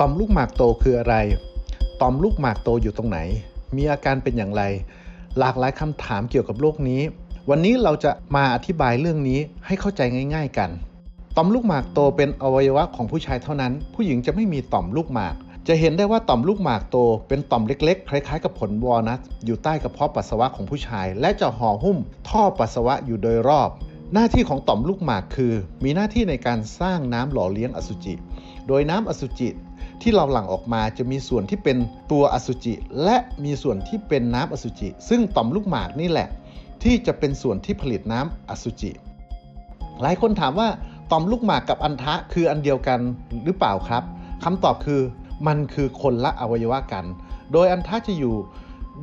ต่อมลูกหมากโตคืออะไร ต่อมลูกหมากโตอยู่ตรงไหน มีอาการเป็นอย่างไร หลากหลายคำถามเกี่ยวกับโรคนี้ วันนี้เราจะมาอธิบายเรื่องนี้ให้เข้าใจง่าย ๆ กัน ต่อมลูกหมากโตเป็นอวัยวะของผู้ชายเท่านั้น ผู้หญิงจะไม่มีต่อมลูกหมาก จะเห็นได้ว่าต่อมลูกหมากโต เป็นต่อมเล็กๆ คล้ายๆ กับผลวอลนัทอยู่ใต้กระเพาะปัสสาวะของผู้ชาย และจะห่อหุ้ม ท่อปัสสาวะอยู่โดยรอบหน้าที่ของต่อมลูกหมากคือ มีหน้าที่ในการสร้างน้ำหล่อเลี้ยงอสุจิ โดยน้ำอสุจิ ที่เราหลั่งออกมาจะมีส่วนที่เป็นตัวอสุจิ และมีส่วนที่เป็นน้ำอสุจิ ซึ่งต่อมลูกหมากนี่แหละ ที่จะเป็นส่วนที่ผลิตน้ำอสุจิ หลายคนถามว่าต่อมลูกหมากกับอันทะคืออันเดียวกันหรือเปล่าครับคำตอบคือมันคือคนละอวัยวะกัน โดยอันทะจะอยู่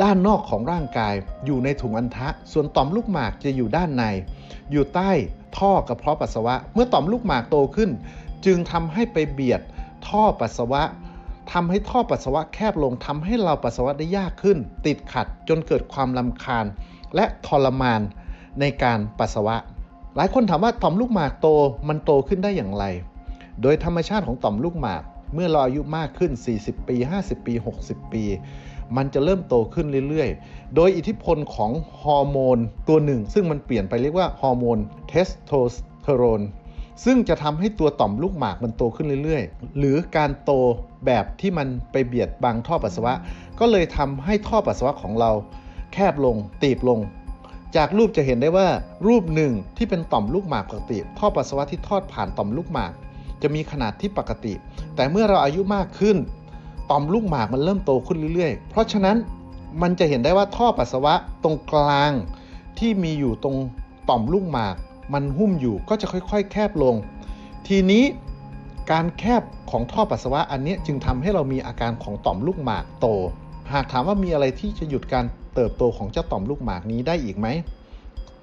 ด้านนอกของร่างกาย อยู่ในถุงอันทะ ส่วนต่อมลูกหมากจะอยู่ด้านใน อยู่ใต้ท่อกระเพาะปัสสาวะ เมื่อต่อมลูกหมากโตขึ้น จึงทำให้ไปเบียด ท่อปัสสาวะทำให้ท่อปัสสาวะแคบลงทำให้เราปัสสาวะได้ยากขึ้น ติดขัดจนเกิดความลำคาญ และทรมานในการปัสสาวะ หลายคนถามว่าต่อมลูกหมากโตมันโตขึ้นได้อย่างไร โดยธรรมชาติของต่อมลูกหมาก เมื่อเราอายุมากขึ้น 40 ปี 50 ปี 60 ปี มันจะเริ่มโตขึ้นเรื่อยๆ โดยอิทธิพลของฮอร์โมนตัวหนึ่ง ซึ่งมันเปลี่ยนไปเรียกว่าฮอร์โมนเทสโทสเตอโรน ซึ่งจะทำให้ตัวต่อมลูกหมากมันโตขึ้นเรื่อยๆ หรือการโตแบบที่มันไปเบียดบังท่อปัสสาวะ ก็เลยทำให้ท่อปัสสาวะของเรา แคบลง ตีบลง จากรูปจะเห็นได้ว่า รูปหนึ่งที่เป็นต่อมลูกหมากปกติ ท่อปัสสาวะที่ทอดผ่านต่อมลูกหมาก จะมีขนาดที่ปกติ แต่เมื่อเราอายุมากขึ้น ต่อมลูกหมากมันเริ่มโตขึ้นเรื่อยๆ เพราะฉะนั้นมันจะเห็นได้ว่าท่อปัสสาวะตรงกลางที่มีอยู่ตรงต่อมลูกหมาก มันหุ้มอยู่ก็จะค่อยๆ แคบลง ทีนี้การแคบของท่อปัสสาวะอันนี้จึงทำให้เรามีอาการของต่อมลูกหมากโต หากถามว่ามีอะไรที่จะหยุดการเติบโตของเจ้าต่อมลูกหมากนี้ได้อีกไหม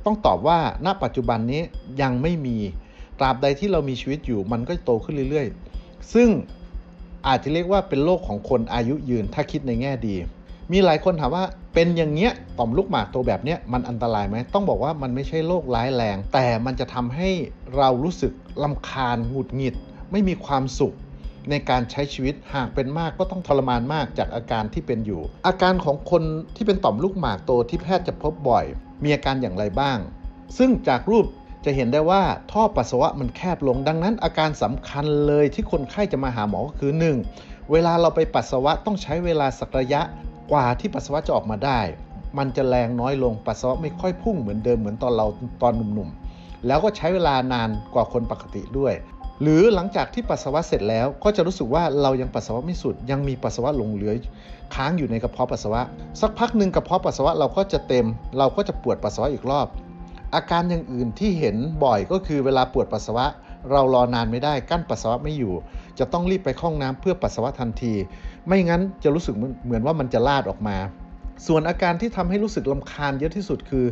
ต้องตอบว่าณปัจจุบันนี้ยังไม่มีตราบใดที่เรามีชีวิตอยู่มันก็โตขึ้นเรื่อยๆ ซึ่งอาจจะเรียกว่าเป็นโรคของคนอายุยืนถ้าคิดในแง่ดี มีหลายคนถามว่าเป็นอย่างเงี้ยต่อมลูกหมากโตแบบเนี้ยมันอันตรายไหมต้องบอกว่ามันไม่ใช่โรคร้ายแรง แต่มันจะทำให้เรารู้สึกลำคาญหงุดหงิด ไม่มีความสุขในการใช้ชีวิตหากเป็นมากก็ต้องทรมานมากจากอาการที่เป็นอยู่ อาการของคนที่เป็นต่อมลูกหมากโตที่แพทย์จะพบบ่อย มีอาการอย่างไรบ้าง ซึ่งจากรูปจะเห็นได้ว่าท่อปัสสาวะมันแคบลง ดังนั้นอาการสำคัญเลยที่คนไข้จะมาหาหมอก็คือ 1. เวลาเราไปปัสสาวะต้องใช้เวลาสักระยะ กว่าที่ปัสสาวะจะออกมาได้ มันจะแรงน้อยลงปัสสาวะไม่ค่อยพุ่งเหมือนเดิมเหมือนตอนเราตอนหนุ่มๆ แล้วก็ใช้เวลานานกว่าคนปกติด้วย หรือหลังจากที่ปัสสาวะเสร็จแล้วก็จะรู้สึกว่าเรายังปัสสาวะไม่สุด ยังมีปัสสาวะหลงเหลือ ค้างอยู่ในกระเพาะปัสสาวะ สักพักหนึ่งกระเพาะปัสสาวะเราก็จะเต็ม เราก็จะปวดปัสสาวะอีกรอบ อาการอย่างอื่นที่เห็นบ่อยก็คือเวลาปวดปัสสาวะ เรารอนานไม่ได้กั้นปัสสาวะไม่อยู่ จะต้องรีบไปข้าห้องน้ำเพื่อปัสสาวะทันที ไม่งั้นจะรู้สึกเหมือนว่ามันจะลาดออกมา ส่วนอาการที่ทำให้รู้สึกลำคาญเยอะที่สุดคือ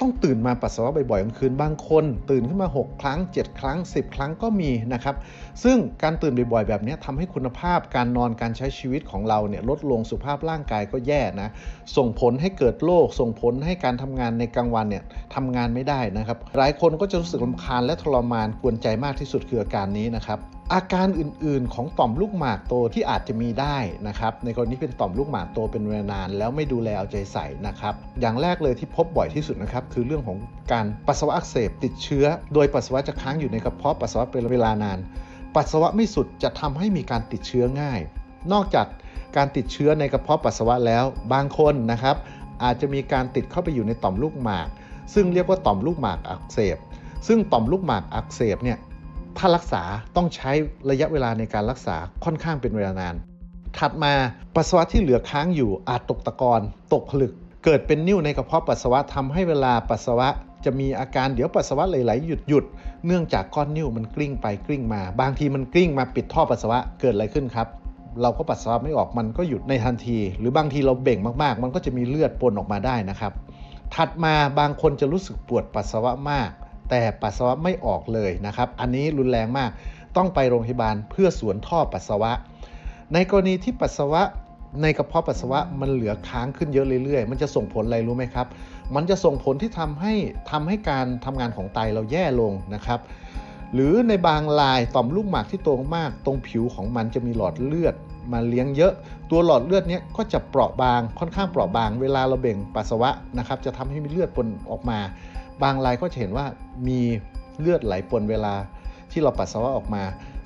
ต้องตื่นมาปัสสาวะบ่อยๆกลางคืนบางคน ตื่นขึ้นมา 6 ครั้ง 7 ครั้ง 10 ครั้งก็มีนะครับ ซึ่งการตื่นบ่อยๆ แบบนี้ทำให้คุณภาพการนอนการใช้ชีวิตของเราเนี่ยลดลงสุขภาพร่างกายก็แย่นะ ส่งผลให้เกิดโรคส่งผลให้การทำงานในกลางวันเนี่ยทำงานไม่ได้นะครับ หลายคนก็จะรู้สึกลำคาญและทรมานกวนใจมากที่สุดคืออาการนี้นะครับ อาการอื่นๆ ของต่อมลูกหมากโตที่อาจจะมีได้นะครับในกรณีเป็นต่อมลูกหมากโตเป็นเวลานาน แล้วไม่ดูแลเอาใจใส่นะครับอย่างแรกเลยที่พบบ่อยที่สุดนะครับคือเรื่องของการปัสสาวะอักเสบติดเชื้อ โดยปัสสาวะจะค้างอยู่ในกระเพาะปัสสาวะเป็นเวลานาน ปัสสาวะไม่สุดจะทำให้มีการติดเชื้อง่าย นอกจากการติดเชื้อในกระเพาะปัสสาวะแล้ว บางคนนะครับอาจจะมีการติดเข้าไปอยู่ในต่อมลูกหมาก ซึ่งเรียกว่าต่อมลูกหมากอักเสบ ซึ่งต่อมลูกหมากอักเสบเนี่ย ถ้ารักษาต้องใช้ระยะเวลาในการรักษาค่อนข้างเป็นเวลานาน ถัดมาปัสสาวะที่เหลือค้างอยู่อาจตกตะกอนตกผลึก เกิดเป็นนิ่วในกระเพาะปัสสาวะทำให้เวลาปัสสาวะจะมีอาการเดี๋ยวปัสสาวะไหลๆหยุดหยุดเนื่องจากก้อนนิ่วมันกลิ้งไปกลิ้งมา บางทีมันกลิ้งมาปิดท่อปัสสาวะเกิดอะไรขึ้นครับ เราก็ปัสสาวะไม่ออกมันก็หยุดในทันที หรือบางทีเราเบ่งมากๆ มันก็จะมีเลือดปนออกมาได้นะครับ ถัดมาบางคนจะรู้สึกปวดปัสสาวะมาก แต่ปัสสาวะไม่ออกเลยนะครับ อันนี้รุนแรงมาก ต้องไปโรงพยาบาลเพื่อสวนท่อปัสสาวะ ในกรณีที่ปัสสาวะในกระเพาะปัสสาวะมันเหลือค้างขึ้นเยอะเรื่อยๆ มันจะส่งผลอะไรรู้ไหมครับ มันจะส่งผลที่ทำให้ทำให้การทำงานของไตเราแย่ลงนะครับ หรือในบางรายต่อมลูกหมากที่โตมากตรงผิวของมันจะมีหลอดเลือดมาเลี้ยงเยอะ ตัวหลอดเลือดเนี้ยก็จะเปราะบางค่อนข้างเปราะบาง เวลาเราเบ่งปัสสาวะนะครับจะทำให้มีเลือดปนออกมา บางรายก็จะเห็นว่ามีเลือดไหลปนเวลาที่เราปัสสาวะออกมา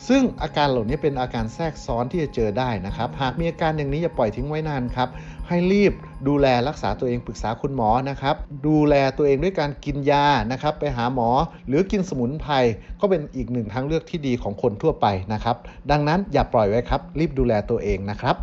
ซึ่งอาการเหล่านี้เป็นอาการแทรกซ้อนที่จะเจอได้นะครับ หากมีอาการอย่างนี้อย่าปล่อยทิ้งไว้นานครับ ให้รีบดูแลรักษาตัวเองปรึกษาคุณหมอนะครับ ดูแลตัวเองด้วยการกินยานะครับ ไปหาหมอหรือกินสมุนไพรก็เป็นอีกหนึ่งทางเลือกที่ดีของคนทั่วไปนะครับ ดังนั้นอย่าปล่อยไว้ครับ รีบดูแลตัวเองนะครับ